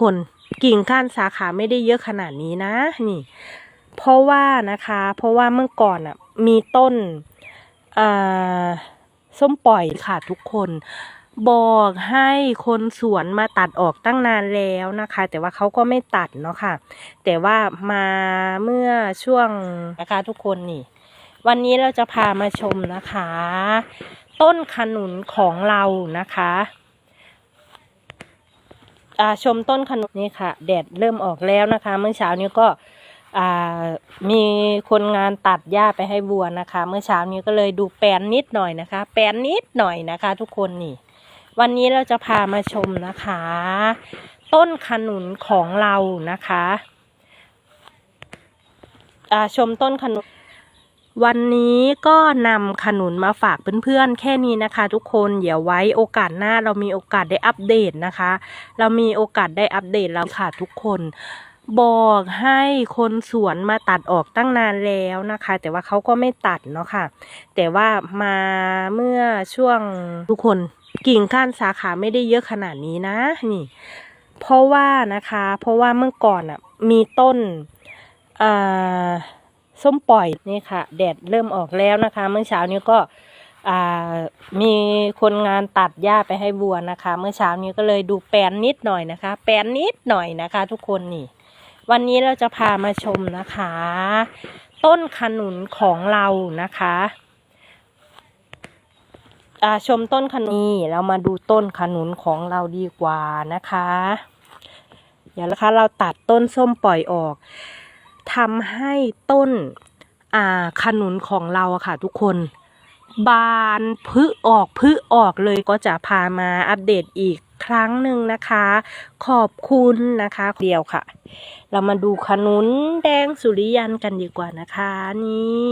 คน กิ่งก้านสาขาไม่ได้เยอะขนาดนี้นะ นี่ เพราะว่านะคะ เพราะว่าเมื่อก่อนอะ มีต้นอ่าส้มปล่อยค่ะทุกคน บอกให้คนสวนมาตัดออกตั้งนานแล้วนะคะ แต่ว่าเขาก็ไม่ตัดเนาะค่ะ แต่ว่ามาเมื่อช่วงนะคะทุกคนนี่ วันนี้เราจะพามาชมนะคะ ต้นขนุนของเรานะคะ ชมต้นขนุนนี่ค่ะ แดดเริ่มออกแล้วนะคะ เมื่อเช้านี้ก็อ่ามีคนงานตัดหญ้าไปให้วัวนะคะ เมื่อเช้านี้ก็เลยดูแปลนนิดหน่อยนะคะ แปลนนิดหน่อยนะคะ ทุกคนนี่ วันนี้เราจะพามาชมนะคะ ต้นขนุนของเรานะคะอ่าชมต้นขนุน วันนี้ก็นำขนุนมาฝากเพื่อนๆ แค่นี้นะคะ ทุกคนเดี๋ยวไว้โอกาสหน้าเรามีโอกาสได้อัปเดตนะคะ เรามีโอกาสได้อัปเดตแล้วค่ะทุกคน บอกให้คนสวนมาตัดออกตั้งนานแล้วนะคะ แต่ว่าเขาก็ไม่ตัดเนาะค่ะ แต่ว่ามาเมื่อช่วงทุกคนกิ่งก้านสาขาไม่ได้เยอะขนาดนี้นะนี่ เพราะว่านะคะ เพราะว่าเมื่อก่อนอะ มีต้นอ่า ส้มปล่อยนี่ค่ะ แดดเริ่มออกแล้วนะคะ เมื่อเช้านี้ก็มีคนงานตัดหญ้าไปให้วัวนะคะ เมื่อเช้านี้ก็เลยดูแปลนนิดหน่อยนะคะ แปลนนิดหน่อยนะคะ ทุกคนนี่ วันนี้เราจะพามาชมนะคะ ต้นขนุนของเรานะคะชมต้นขนุนนี่เรามาดูต้นขนุนของเราดีกว่านะคะ เดี๋ยวนะคะเราตัดต้นส้มปล่อยออก ทำให้ต้นอ่าขนุนของเราอะค่ะทุกคน บานพึ่ออกพึ่ออกเลยก็จะพามาอัปเดตอีกครั้งหนึ่งนะคะ ขอบคุณนะคะเดียวค่ะ เรามาดูขนุนแดงสุริยันกันดีกว่านะคะนี่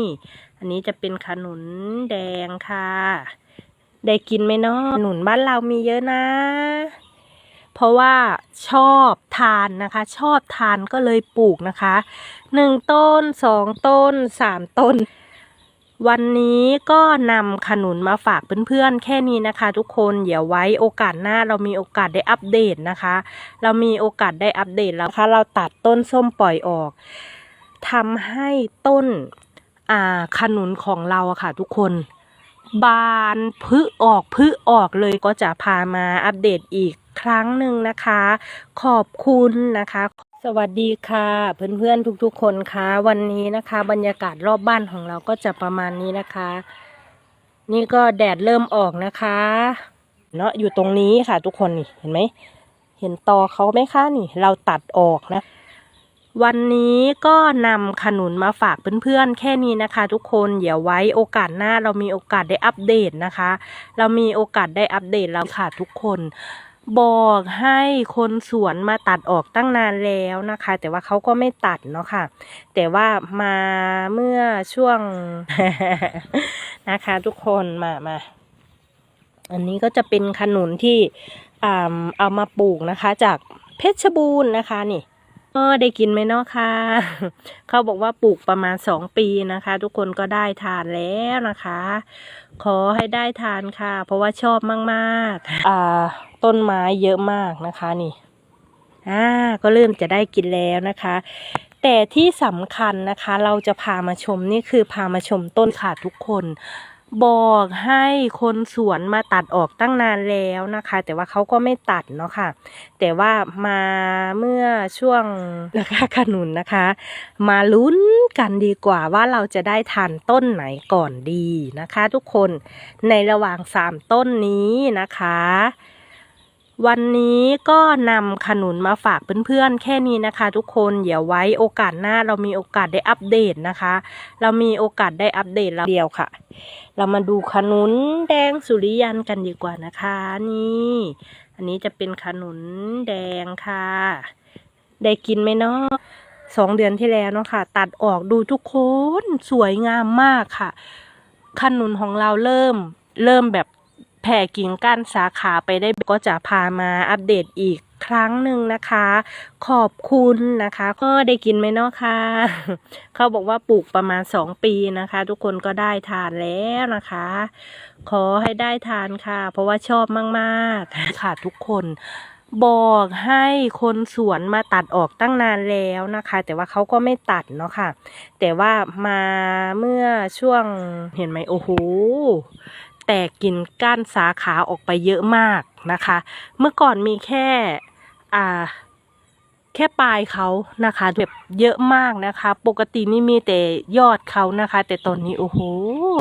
อันนี้จะเป็นขนุนแดงค่ะ ได้กินไหมเนาะขนุนบ้านเรามีเยอะนะ เพราะว่าชอบทานนะคะ ชอบทานก็เลยปลูกนะคะหนึ่งต้นสองต้นสามต้น วันนี้ก็นำขนุนมาฝากเพื่อนๆแค่นี้นะคะ ทุกคนเดี๋ยวไว้โอกาสหน้าเรามีโอกาสได้อัปเดตนะคะ เรามีโอกาสได้อัปเดตแล้วนะคะเราตัดต้นส้มปล่อยออกทำให้ต้นขนุนของเราอะค่ะ ทุกคนบานพึ่ออกพึ่ออกเลยก็จะพามาอัปเดตอีก ครั้งหนึ่งนะคะ ขอบคุณนะคะสวัสดีค่ะเพื่อนๆทุกๆคนคะวันนี้นะคะ บรรยากาศรอบบ้านของเราก็จะประมาณนี้นะคะ นี่ก็แดดเริ่มออกนะคะ เนาะอยู่ตรงนี้ค่ะทุกคนนี่เห็นไหมเห็นตอเขาไหมคะนี่ เราตัดออกนะ วันนี้ก็นำขนุนมาฝากเพื่อนๆแค่นี้นะคะ ทุกคนเดี๋ยวไว้โอกาสหน้าเรามีโอกาสได้อัปเดตนะคะ เรามีโอกาสได้อัปเดตแล้วค่ะทุกคน บอกให้คนสวนมาตัดออกตั้งนานแล้วนะคะ แต่ว่าเขาก็ไม่ตัดเนาะค่ะ แต่ว่ามาเมื่อช่วงนะคะ ทุกคนมามาอันนี้ก็จะเป็นขนุนที่เอามาปลูกนะคะ จากเพชรบูรณ์นะคะนี่ ได้กินไหมเนาะค่ะ เขาบอกว่าปลูกประมาณสองปีนะคะ ทุกคนก็ได้ทานแล้วนะคะ ขอให้ได้ทานค่ะ เพราะว่าชอบมากๆ อ่า ต้นไม้เยอะมากนะคะนี่ อ่า ก็เริ่มจะได้กินแล้วนะคะ แต่ที่สำคัญนะคะ เราจะพามาชมนี่คือพามาชมต้นค่ะทุกคน บอกให้คนสวนมาตัดออกตั้งนานแล้วนะคะ แต่ว่าเขาก็ไม่ตัดเนาะค่ะ แต่ว่ามาเมื่อช่วงนะคะขนุนนะคะ มาลุ้นกันดีกว่าว่าเราจะได้ทานต้นไหนก่อนดีนะคะ ทุกคนในระหว่างสามต้นนี้นะคะ วันนี้ก็นำขนุนมาฝากเพื่อนๆ แค่นี้นะคะ ทุกคนเดี๋ยวไว้โอกาสหน้าเรามีโอกาสได้อัปเดตนะคะ เรามีโอกาสได้อัปเดตแล้วเดียวค่ะ เรามาดูขนุนแดงสุริยันกันดีกว่านะคะ นี่ อันนี้จะเป็นขนุนแดงค่ะ ได้กินไหมเนาะสองเดือนที่แล้วเนาะค่ะ ตัดออกดูทุกคนสวยงามมากค่ะ ขนุนของเราเริ่มเริ่มแบบ ผ่กิ่งก้านสาขาไปได้ก็จะพามาอัปเดตอีกครั้งหนึ่งนะคะ ขอบคุณนะคะ ก็ได้กินไหมเนาะค่ะ เขาบอกว่าปลูกประมาณสองปีนะคะ ทุกคนก็ได้ทานแล้วนะคะ ขอให้ได้ทานค่ะ เพราะว่าชอบมากๆ ค่ะทุกคนบอกให้คนสวนมาตัดออกตั้งนานแล้วนะคะ แต่ว่าเขาก็ไม่ตัดเนาะค่ะ แต่ว่ามาเมื่อช่วงเห็นไหมโอ้โห แตกกินก้านสาขาออกไปเยอะมากนะคะ เมื่อก่อนมีแค่อ่าแค่ปลายเขานะคะแบบเยอะมากนะคะ ปกตินี่มีแต่ยอดเขานะคะ แต่ตอนนี้โอ้โห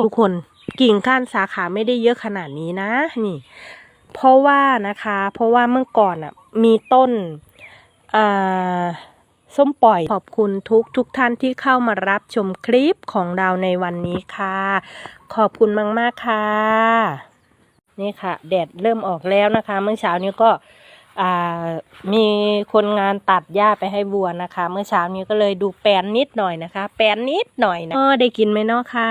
ทุกคนกิ่งก้านสาขาไม่ได้เยอะขนาดนี้นะนี่ เพราะว่านะคะ เพราะว่าเมื่อก่อนอะมีต้นอ่า ส้มปล่อย ขอบคุณทุกทุกท่านที่เข้ามารับชมคลิปของเราในวันนี้ค่ะ ขอบคุณมาก ๆ ค่ะ นี่ค่ะ แดดเริ่มออกแล้วนะคะ เมื่อเช้านี้ก็ มีคนงานตัดหญ้าไปให้วัวนะคะ เมื่อเช้านี้ก็เลยดูแปลนนิดหน่อยนะคะ แปลนนิดหน่อยนะอ๋อได้กินไหมเนาะค่ะ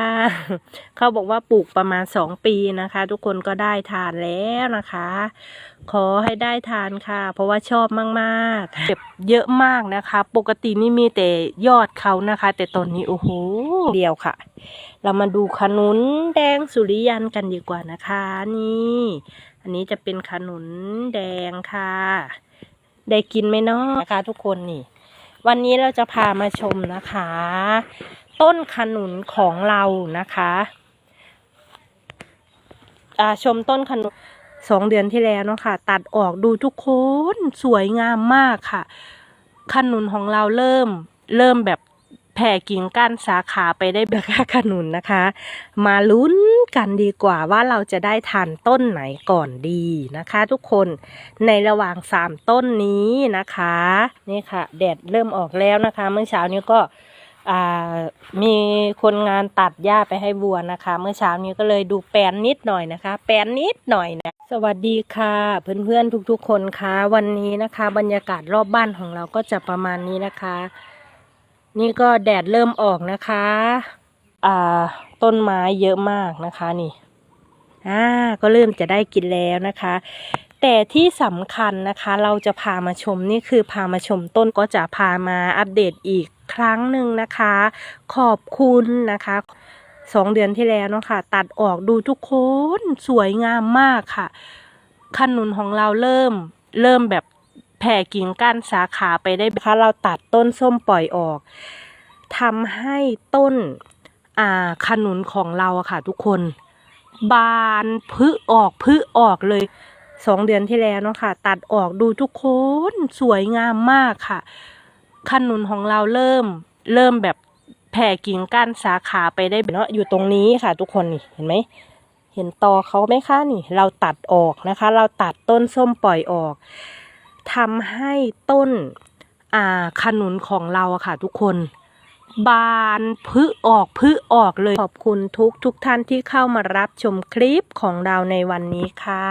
เขาบอกว่าปลูกประมาณสองปีนะคะ ทุกคนก็ได้ทานแล้วนะคะ ขอให้ได้ทานค่ะ เพราะว่าชอบมากๆเก็บเยอะมากนะคะ ปกตินี่มีแต่ยอดเขานะคะ แต่ตอนนี้โอ้โหเดียวค่ะ เรามาดูขนุนแดงสุริยันกันดีกว่านะคะ นี่ อันนี้จะเป็นขนุนแดงค่ะ ได้กินไหมเนาะนะคะทุกคนนี่ วันนี้เราจะพามาชมนะคะ ต้นขนุนของเรานะคะอาชมต้นขนุนสองเดือนที่แล้วเนาะค่ะ ตัดออกดูทุกคนสวยงามมากค่ะ ขนุนของเราเริ่มเริ่มแบบ แผ่กิ่งก้านสาขาไปได้แบบขนุนนะคะ มาลุ้นกันดีกว่าว่าเราจะได้ทานต้นไหนก่อนดีนะคะ ทุกคนในระหว่างสามต้นนี้นะคะนี่ค่ะ แดดเริ่มออกแล้วนะคะ เมื่อเช้านี้ก็มีคนงานตัดหญ้าไปให้วัวนะคะ เมื่อเช้านี้ก็เลยดูแปลนนิดหน่อยนะคะ แปลนนิดหน่อยนะสวัสดีค่ะ เพื่อนๆทุกๆคนคะวันนี้นะคะ บรรยากาศรอบบ้านของเราก็จะประมาณนี้นะคะ นี่ก็แดดเริ่มออกนะคะ อ่า ต้นไม้เยอะมากนะคะนี่ อ่า ก็เริ่มจะได้กินแล้วนะคะ แต่ที่สำคัญนะคะ เราจะพามาชมนี่คือพามาชมต้นก็จะพามาอัปเดตอีกครั้งหนึ่งนะคะ ขอบคุณนะคะสองเดือนที่แล้วเนาะค่ะ ตัดออกดูทุกคนสวยงามมากค่ะขนุนของเราเริ่มเริ่มแบบ แผ่กิ่งก้านสาขาไปได้นะคะเราตัดต้นส้มปล่อยออกทำให้ต้นอ่าขนุนของเราค่ะทุกคน บานพึ่ออกพึ่ออกเลยสองเดือนที่แล้วเนาะค่ะ ตัดออกดูทุกคนสวยงามมากค่ะ ขนุนของเราเริ่มเริ่มแบบแผ่กิ่งก้านสาขาไปได้เนาะอยู่ตรงนี้ค่ะ ทุกคนนี่เห็นไหมเห็นตอเขาไหมคะนี่ เราตัดออกนะคะ เราตัดต้นส้มปล่อยออก ทำให้ต้นอ่าขนุนของเราค่ะทุกคน บานพึ่ออกพึ่ออกเลยขอบคุณทุกทุกท่านที่เข้ามารับชมคลิปของเราในวันนี้ค่ะ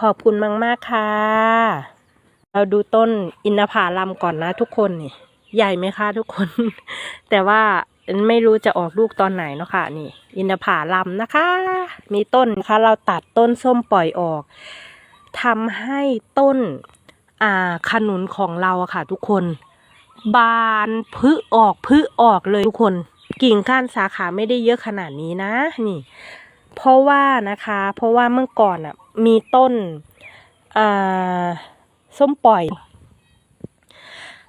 ขอบคุณมากๆค่ะ เราดูต้นอินทผลัมก่อนนะทุกคนนี่ใหญ่ไหมคะทุกคน แต่ว่าไม่รู้จะออกลูกตอนไหนเนาะค่ะนี่ อินทผลัมนะคะ มีต้นนะคะเราตัดต้นส้มปล่อยออกทำให้ต้น อ่าขนุนของเราอะค่ะ ทุกคน บานพึ่ออกพึ่ออกเลยทุกคน กิ่งก้านสาขาไม่ได้เยอะขนาดนี้นะ นี่ เพราะว่านะคะ เพราะว่าเมื่อก่อนอะมีต้นอ่าส้มปล่อย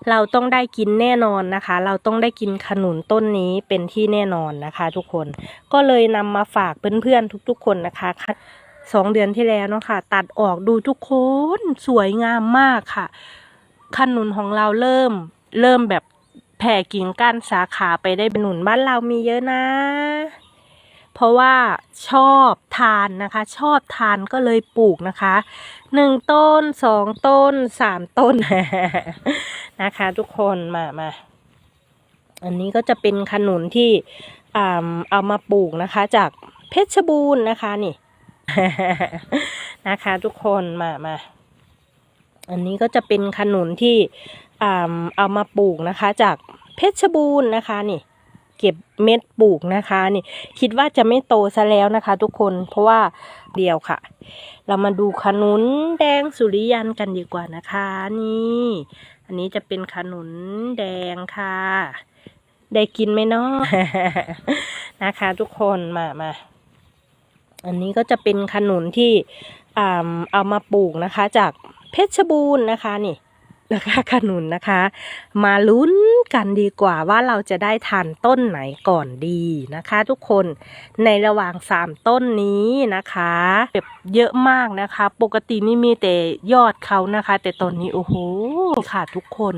เราต้องได้กินแน่นอนนะคะ เราต้องได้กินขนุนต้นนี้เป็นที่แน่นอนนะคะ ทุกคนก็เลยนำมาฝากเพื่อนๆทุก ๆ คนนะคะ สองเดือนที่แล้วเนาะค่ะ ตัดออกดูทุกคนสวยงามมากค่ะ ขนุนของเราเริ่ม เริ่มแบบแผ่กิ่งก้านสาขาไปได้หนุนบ้านเรามีเยอะนะ เพราะว่าชอบทานนะคะ ชอบทานก็เลยปลูกนะคะหนึ่งต้นสองต้นสามต้นนะคะ ทุกคนมามาอันนี้ก็จะเป็นขนุนที่เอามาปลูกนะคะ จากเพชรบูรณ์นะคะนี่ นะคะ ทุกคนมามาอันนี้ก็จะเป็นขนุนที่เอามาปลูกนะคะ จากเพชรบูรณ์นะคะนี่ เก็บเม็ดปลูกนะคะนี่ คิดว่าจะไม่โตซะแล้วนะคะ ทุกคนเพราะว่าเดียวค่ะ เรามาดูขนุนแดงสุริยันกันดีกว่านะคะ นี่ อันนี้จะเป็นขนุนแดงค่ะ ได้กินไหมเนาะนะคะ ทุกคนมามา อันนี้ก็จะเป็นขนุนที่เอามาปลูกนะคะ จากเพเพชรบูรณ์นะคะนี่นะคะขนุนนะคะ มาลุ้นกันดีกว่าว่าเราจะได้ทานต้นไหนก่อนดีนะคะ ทุกคนในระหว่างสามต้นนี้นะคะแบบเยอะมากนะคะ ปกตินี่มีแต่ยอดเขานะคะ แต่ตอนนี้โอ้โหค่ะทุกคน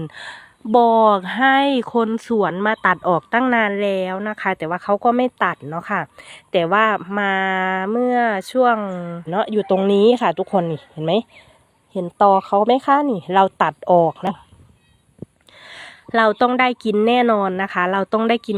บอกให้คนสวนมาตัดออกตั้งนานแล้วนะคะ แต่ว่าเขาก็ไม่ตัดเนาะค่ะ แต่ว่ามาเมื่อช่วงเนาะอยู่ตรงนี้ค่ะ ทุกคนนี่เห็นไหมเห็นตอเขาไหมคะนี่ เราตัดออกนะ เราต้องได้กินแน่นอนนะคะ เราต้องได้กิน